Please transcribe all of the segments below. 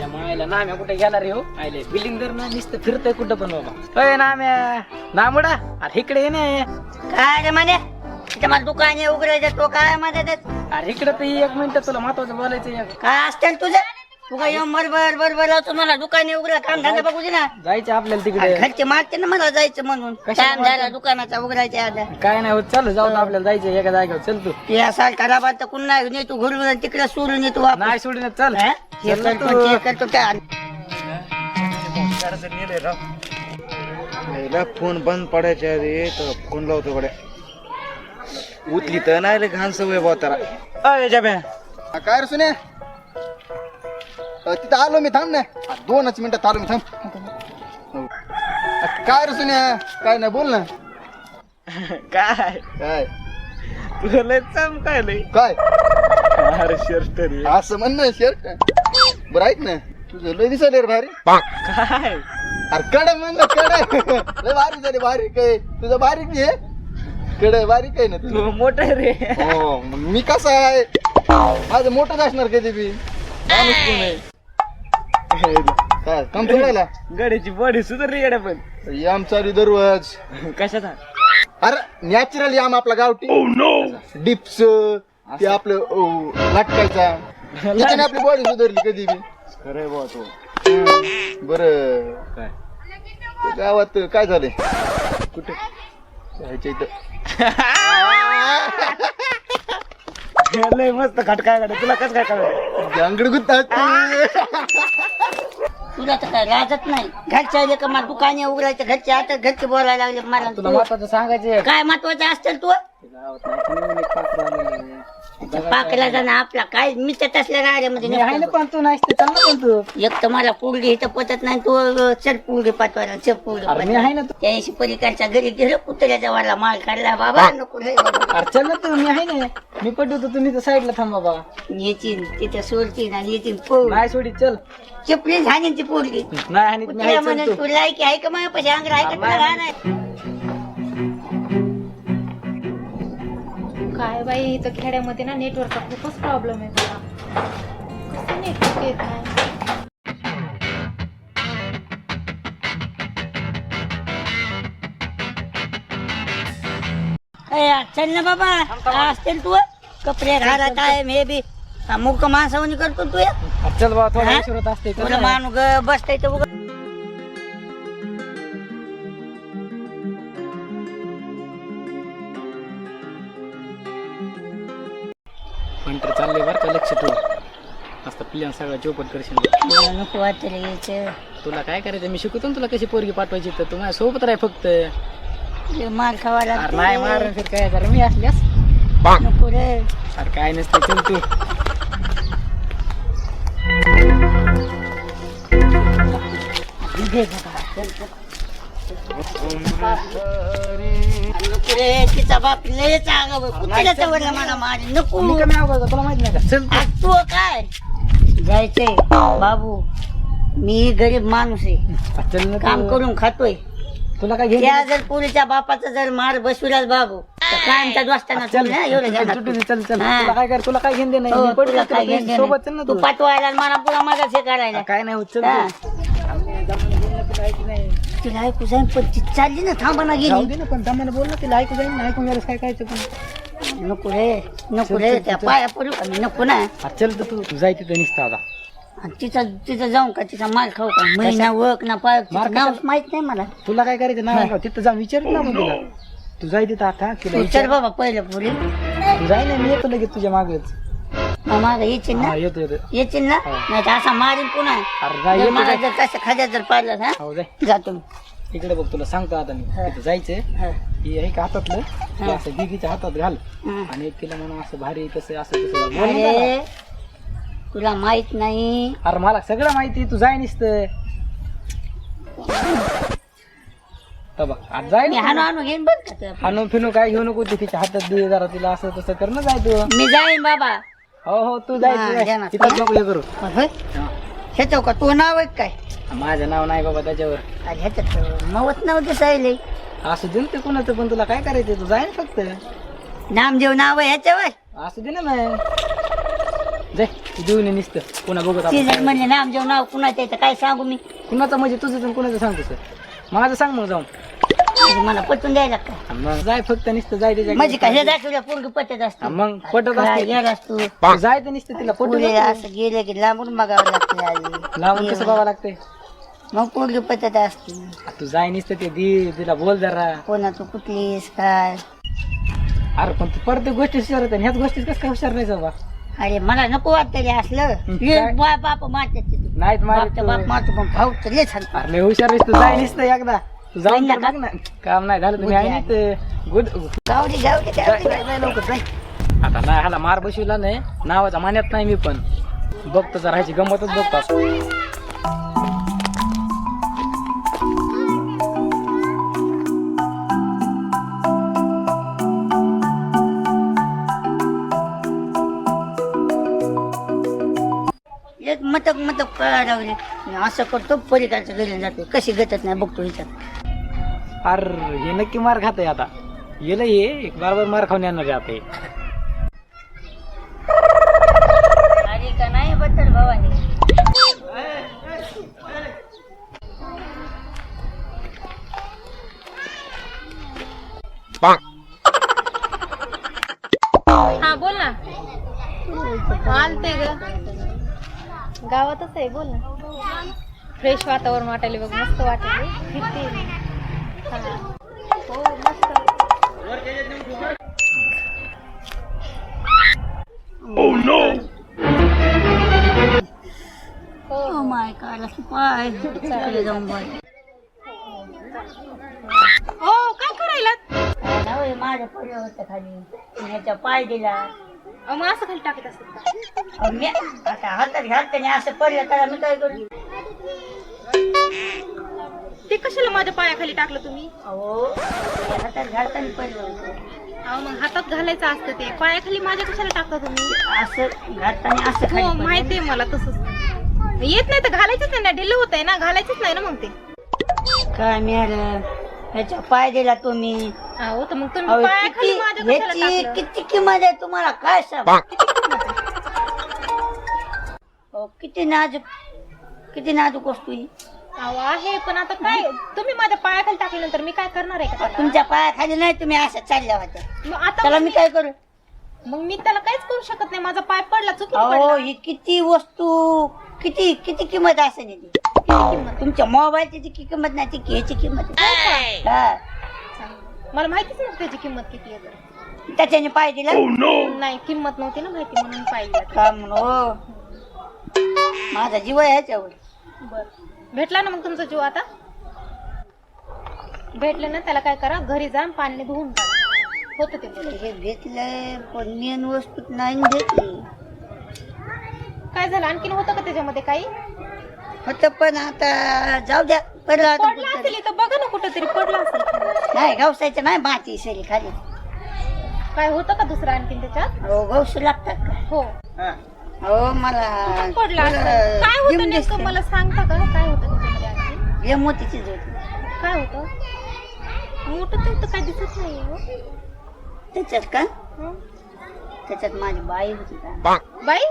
त्याच्या मायला नाम्या कुठे गेला रे हो? आयले बिल्डिंग दर ना नुसतं फिरतय कुठं पण बाबा. अय नाम्या. नामुडा? अरे इकडे ये ना. काय रे म्हणे तिथे मला दुकान आहे उघडायचं तो काय मध्ये अरे इकडे तर ये एक मिनिट तुला महत्वाचं बोलायचं काय असते तुझं? तू काय येऊन बरोबर बरोबर लावतो मला दुकान उघडा काम धंदा बघू दे ना. जायचं आपल्याला तिकडे. घरचे मारते ना मला जायचं म्हणून. कशाला झाला दुकानाचा उघडायच्या आधा. काय नाही होत चालू जाऊ दे आपल्याला जायचं एका जागेवर. चल तू. या साल खराबात तर कुण नाही नेतो घरून तिकडे सोडून येतो वापस. नाही सोडून चल. हा? हे करतो तू. करतो फोन बंद पडायच्या आधी तर फोन लावतो गड्या उतली तर नाही रे घाण सवय बा त्याला अय जब्या काय रे सुने तिथं आलो मी थांब ना आ, दोनच मिनिटात आलो मी थांब काय रे सुने काय नाही बोल ना काय काय तुला लय चमकायलंय काय अरे शर्ट रे असं म्हण ना शर्ट बरं ऐक ना. तुझं लय दिसायला रे भारी. काय? अरे कडे म्हणलं कडे. लय भारी झाली भारी काय तुझं बारीक आहे? कडे बारीक आहे ना तू? तुझं मोठा रे. हो मग मी कसा आहे? माझं मोठंच असणार कधी बी. माणूस तू काय काम सोडायला. गड्याची बॉडी सुधारली गड्या पण. याम चालू दररोज. कशाचा अरे नॅचरल याम आपला गावठी. डिप्स ते आपलं अं, लटकायचा त्याच्याने आपली बॉडी सुधारली कधी बी. खरंय बा तू. बर. काय? गावात काय झालंय? कुठे? ह्याच्या इथं. लय मस्त खटकाय तुला कस काय कळलं? अंगड गुत्तात तुला तर काय राहत नाही. घरच्या आले का मला दुकाने उघडायचं घरचे आता घरचे बोलायला लागले मला तुला तू- महत्वाचं सांगायचं काय महत्वाचं असतं तू. पाकला जाणं आपला. काय मी तर तसल्या गाड्यामध्ये मी आहे ना नसतो. पण तू नाही ते चांगलं पण तू. एक तर मला पुरगी इथं पटत नाही तू चल पुरगी पाठवायला चल पुरगी अरे मी आहे ना तू. त्याशी पलीकडच्या घरी गेलो कुत्र्याच्या वाला माल काढला बाबा नको रे. बाबा. अरे चल ना तू मी आहे ना. मी पडतो तुम्ही तर साईडला थांबा बाबा येतील तिथे सोडतील आणि येतील पोर. नाही सोडी चल. चिपली झाली ती पोरगी. नाही आणि मी आहे चल तू. का माझ्या पैसे अंग आहे का? तुला राहणार. काय बाई इथं खेड्यामध्ये ना नेटवर्कचा खूपच प्रॉब्लेम आहे बघा. कसं नेटवर्क येत नाही? चल ना बाबा. असतील तू. कपडे घालत आहे मे बी मुक माणसावणी करतो तू चल बाबा थोडा असते तुला. माणूस बसता बरं का लक्ष ठेव. मस्त प्लॅन सगळं चौपट करशील. मला नको तुला काय करायचं मी शिकवतो ना तुला कशी पोरगी पाठवायची तर. तू माझ्या सोबत राह फक्त. लय मार खावा नाही मार लागते फिर काय जरा मी असल्यास. नको रे. अरे काय नसतं चल तू. घे बाबा, चल, चल. नको रे तिचा बाप लय मला मारी? नको. मी कमी अवघड तुला माहीत नाही का? चल. तू. आज तू काय? जायचंय. बाबू मी गरीब माणूस आहे. चल ना काम. करून खातोय. तुला काय घे त्या जर पुरीच्या बापाचा जर मार बसविलाच बाबू तर कायमच्या दोस्ताना चल तुम्ही ना एवढं चल, जाणार चल, चल चल. हा. तुला काय कर तुला काय घेऊन दे नाही? हो, मी पडतो तुला तुला काय घेणं देणं सोबत चल ना नाही. तू. तू पाठवायला आणि मला हे करायला. काय नाही होत चल हा. तू. आम्ही ऐकू नाही. तिला ऐकू जाईन पण ती चालली ना थांबा ना जाऊ गेली दे ना पण दमाने बोल ना तिला ऐकू जाईल ना ऐकून गेलं काय काय पण. नको रे नको रे त्या पाया पडू. का मी नको ना. हा, चल तर तू तू जाय तिथं निसता आता. आणि तिचं तिथं जाऊन का तिचा माल खाऊ का? महिना वक ना पाय मार तिचं नाव कशाला? माहीत नाही मला. तुला काय करायचं? ना तिथं जाऊन विचार ना मग तिला. तू जाय तिथं आता विचार चल बाबा पहिलं पुरी तू जाय ना मी येतो लगेच तुझ्या मागच. माग येशील ना? हा येतो येतो. येशील ना? हा. नाही तर असा मारीन पुन्हा. अरे जाय जर येतो मला जाय. जर कसं खाद्या जर पाहिलं ना हो जाय. जातो मी इकडे बघ तुला सांगतो आता मी. हा. तिथं जायचं हा. हे आहे का हातातलं? हा. असं दिदीच्या हातात घाल. हा. आणि एक तिला म्हणून असं भारी तसं असं तसं. बोल ना अरे जरा. तुला माहीत नाही. अरे मला सगळं माहिती तू जाय निसत. बघ आज जाय मी ना हाणू हाणू घेईन बघ. का तुला. हाणू फिनू काय घेऊ नको ते तिच्या हातात दे जरा तिला असं तसं कर ना जाय तू. मी जाईन बाबा. हो हो तू हा, जाय. जा ना. तिथं नको हे करू. होय? हा. ह्याचं का तू नाव आहे काय? माझं नाव नाही बाबा त्याच्यावर. अरे ह्याच्यात नवत नाव दिसायले असं दे ना ते कोणाचं पण तुला काय करायचं तू जाय ना फक्त. नामदेव नाव आहे ह्याच्यावर. असं दे ना मग. जाय ये नुसतं. पुन्हा बघत आपण. म्हणले नाम जेव नाव कुणाचं तर काय सांगू मी? कुणाचं म्हणजे तुझं तर कुणाचं सांगतो सर? माझं सांग मग जाऊन. म्हणजे मला पटून द्यायला का? मग जाय फक्त नुसतं जाय त्याच्या म्हणजे काय हे दाखवल्या पोरगी पटत असतो. मग पटत काय असते. येड असतो? जाय तर नुसतं तिला पटत पुढे असं गेलं की लांबून बघावं लागतं आधी लावून कसं बघावं लागतंय? मग पोरगी पटत असते. आ, तू जाय नुसतं ते दी तिला बोल जरा. कोणा तू कुठलीस काय? अरे पण तू प्रत्येक गोष्टी हुशार होत्या ह्याच गोष्टीत कसं काय हुशार नाही बाबा अरे मला नको वाटतं रे असलं. हं, हे काय? बा- बाप मारतात ते. नाहीत बाप मारत बाप तू. मारतो पण भाऊ तर लय छान अरे लय हुशार आहेस तू. जाय नुसतं एकदा. तू जाऊन तर ना बघ ना. काम नाही झालं तुम्ही आहे ना गुड. लवकर जाय. आता नाही ह्याला मार बसविला नाही. नावाचा मान्यात नाही मी पण. बघतो जरा ह्याची गंमतच बघतो. मतक मतक मी असं करतो पलीकडचं घरी जातो. कशी गतत नाही बघतो ह्याच्यात अरे हे नक्की मार खात आता. येलं ये एक बार मार खाऊन येणार आहे आता हे. अरे का नाही भावाने? हा बोल ना. आलते ग. गावातच आहे बोल ना. फ्रेश वातावरण वाटायले बघ मस्त वाटायले. फिरते हा. हो मस्त. ओ माय गॉड असं पाय चाकले जाऊन बाय ओ काय करायला माझ्या पडलं होतं खाली. ह्याच्या पाय दिला. मग असं खाली टाकत असत अहो, आता हातात असं पडलं तर मी काय करू? ते कशाला माझ्या पायाखाली टाकलं तुम्ही? अहो हातात घालताना पडलं होतं. अहो मग हातात घालायचं असतं ते. पायाखाली माझ्या कशाला टाकता तुम्ही? असं घालताना असं खाली हो पडलं. माहिती आहे मला तसंच. येत नाही तर घालायचंच नाही ना. डिल्ल होत आहे ना. घालायचंच नाही ना मग ते. काय मिळालं ह्याच्या पाय दिला तुम्ही. अहो तर मग तुम्ही अहो, पायाखाली किती कशाला टाकलं? किती किंमत आहे तुम्हाला? काय सांग? किती नाजूक किती नाजूक वस्तू ही? अहो आहे पण आता काय? तुम्ही माझ्या पायाखाली टाकल्यानंतर मी काय करणार आहे का त्याला? तुमच्या पायाखाली नाही तुम्ही असं चालल्या होत्या. मग आता त्याला मी काय करू? मग मी त्याला काहीच करू शकत नाही. माझा पाय पडला चुकीत अहो पडला. ही किती वस्तू? किती किती किंमत असेल याची? किती किंमत? तुमच्या मोबाईलची जी किंमत नाही ती ह्याची किंमत आहे. हा. मला माहितीच नव्हती त्याची किंमत किती आहे तर. त्याच्याने पाय दिला. नाही किंमत नव्हती ना माहिती म्हणून पाहिजे का म्हणून हो. माझा जीव आहे ह्याच्यावर. बर. भेटला ना मग तुमचा जीव आता? भेटलं ना त्याला काय करा घरी जा आणि पाण्याने धुवून काढा होतं ते बरं. हे घेतलंय पण मेन वस्तू नाही घेतली काय झालं? आणखीन होतं का त्याच्यामध्ये काही? होत पण आता जाऊ द्या पडलं आता पडला कुठं असेल इथं बघा ना कुठं तरी पडला असेल. नाही गवसायचं नाही माती सरी खाली. काय होतं का दुसरं आणखीन त्याच्यात? हो गवस लागतात का? हो. हो. मला पडला असेल. काय होतं नेमकं. मला सांगता का? काय होतं त्याच्यामध्ये आणखीन? हे मोतीचीच होती. काय होतं? मोठं तर इथं काय दिसत नाही हो. त्याच्यात का? हं? त्याच्यात माझी बाई होती का? बाई?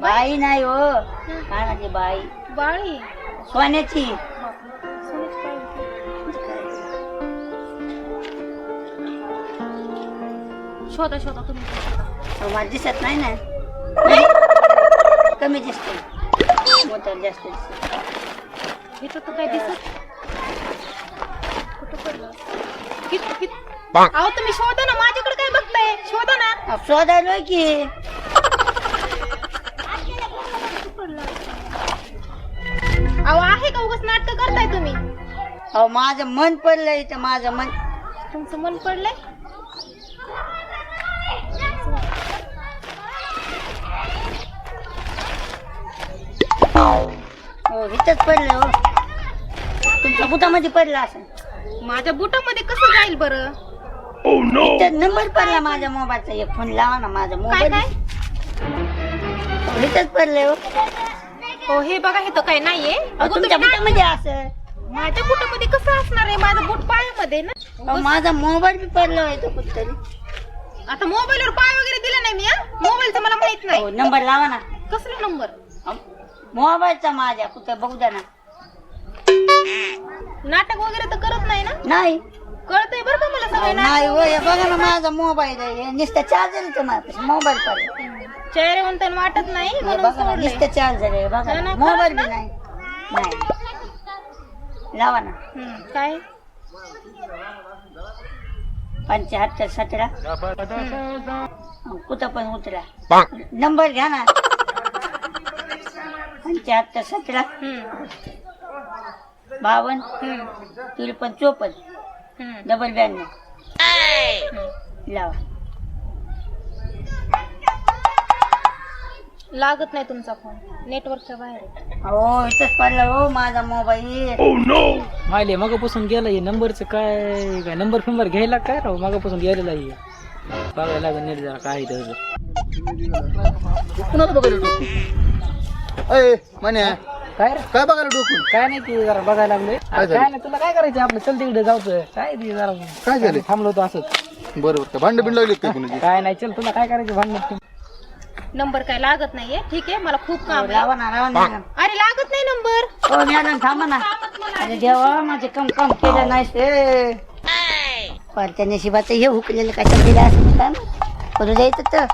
बाई नाही हो. कानाची बाई? बाळी सोन्याची. शोधा शोधा तुम्ही मला दिसत नाही ना? कमी दिसते मोठं जास्त दिसत इथं तर काय दिसत? कुठं पडलं? कित कित? अहो तुम्ही शोधा ना माझ्याकडे काय बघताय? शोधा ना. अहो, शोधायलोय की. अहो माझं मन पडलंय इथं माझं मन. तुमचं मन पडलंय? हो इथंच पडलंय हो. तुमच्या बुटामध्ये पडलं असं माझ्या बुटामध्ये कसं जाईल बरं? इथं नंबर पडला माझ्या मोबाईलचा. एक फोन लावा ना माझा काय मोबाईल. काय? इथंच पडलंय हो. हो हे बघा हे तर काय नाहीये. अहो, अगं, तुमच्या तुम्ही बुटामध्ये असं माझ्या बुटामध्ये कसं असणार आहे? माझा बुट पायामध्ये ना? अहो, माझा मोबाईल बी पडला होता कुठतरी. आता मोबाईलवर पाय वगैरे दिला नाही मी मोबाईलचं मला माहीत नाही. हो नंबर लावा ना. कसला नंबर? मोबाईलचा माझ्या कुठं बघू द्या ना. नाटक वगैरे तर करत नाही ना? नाही. कळतंय बरं का मला सगळे नाही हो हे बघा ना माझा मोबाईल आहे नुसतं चार्जर माझ्यापाशी मोबाईल पाहिजे. चेहरे म्हणताना वाटत नाही हे म्हणून बघा ना सोडलंय. नुसतं चार्जर आहे बघा हा ना, मोबाईल बी खरंच ना? नाही. नाही. लावा ना. हम्म, काय? पंच्याहत्तर सतरा. कुठं पण उतरा. नंबर घ्या ना. पंच्याहत्तर सतरा. हम्म, बावन्न. हम्म, त्रेपन्न चोपन्न. हम्म, डबल ब्याण्णव. लावा. लागत नाही तुमचा फोन नेटवर्कच्या बाहेर. आहे. हो इथंच पडला हो माझा मोबाईल माहिले मगापासून गेला हे नंबरचं काय काय नंबर फिंबर घ्यायला काय राव? मगापासून गेलेला आहे बघायला लागेल नीट जरा काय त्याचं कुणाला बघायला डोकून अय म्हणे काय रे? काय बघायला डोकून काय नाही ते जरा बघायला लागलोय. काय झालं? काय नाही तुला काय करायचं आपलं? चल तिकडे जाऊचं. काय ते जरा काय झालं? थांबलो होतो असंच. बरोबर का भांड बिंड लागली काय कुणाची? काय नाही चल तुला काय करायचं भांडण नंबर काय लागत नाहीये. ठीक आहे मला खूप काम आहे. लावा ना लावा ना. मॅडम. अरे लागत नाही नंबर. हो मॅडम थांबा ना. अरे देवा माझे कम कम केलं नाही ते परच्या नशिबाचं हे हुकलेलं काय दिलं असं काय करू द्यायचं तर.